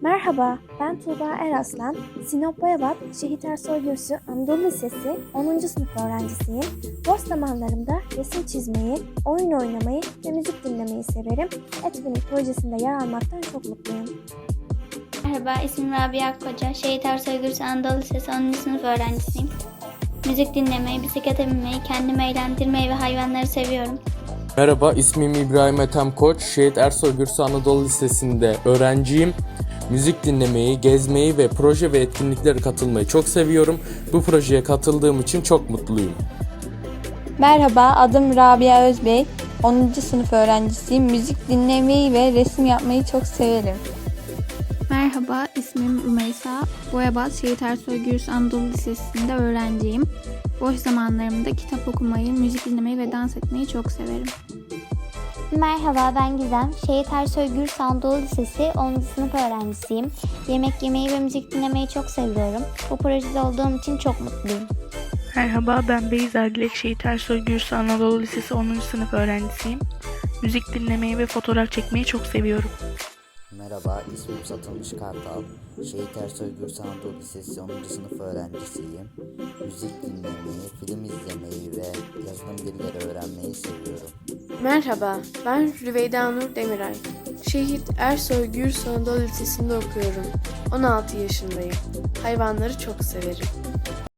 Merhaba, ben Tuğba Eraslan. Sinop Boyabat Şehit Ersoy Gürsü Anadolu Lisesi 10. sınıf öğrencisiyim. Boş zamanlarımda resim çizmeyi, oyun oynamayı ve müzik dinlemeyi severim. Etkinlik projesinde yer almaktan çok mutluyum. Merhaba, ismim Rabia Koca. Şehit Ersoy Gürsü Anadolu Lisesi 10. sınıf öğrencisiyim. Müzik dinlemeyi, bisiklete binmeyi, kendimi eğlendirmeyi ve hayvanları seviyorum. Merhaba, ismim İbrahim Ethem Koç. Şehit Ersoy Gürsü Anadolu Lisesi'nde öğrenciyim. Müzik dinlemeyi, gezmeyi ve proje ve etkinliklere katılmayı çok seviyorum. Bu projeye katıldığım için çok mutluyum. Merhaba, adım Rabia Özbey. 10. sınıf öğrencisiyim. Müzik dinlemeyi ve resim yapmayı çok severim. Merhaba, ismim Rümeysa. Boyabat Şehit Ersoy Gürs Anadolu Lisesi'nde öğrenciyim. Boş zamanlarımda kitap okumayı, müzik dinlemeyi ve dans etmeyi çok severim. Merhaba, ben Gizem. Şehit Ersoy Gürs Anadolu Lisesi 10. sınıf öğrencisiyim. Yemek yemeyi ve müzik dinlemeyi çok seviyorum. Bu projede olduğum için çok mutluyum. Merhaba ben Beyza Dilek Şehit Ersoy Gürsu Anadolu Lisesi 10. sınıf öğrencisiyim. Müzik dinlemeyi ve fotoğraf çekmeyi çok seviyorum. Merhaba, ismim Satılmış Kartal. Şehit Ersoy Gürs Anadolu Lisesi 10. sınıf öğrencisiyim. Müzik dinlemeyi, film izlemeyi ve yazılım dilleri öğrenmeyi seviyorum. Merhaba, ben Rüveyda Nur Demiray. Şehit Ersoy Gürs Anadolu Lisesi'nde okuyorum. 16 yaşındayım. Hayvanları çok severim.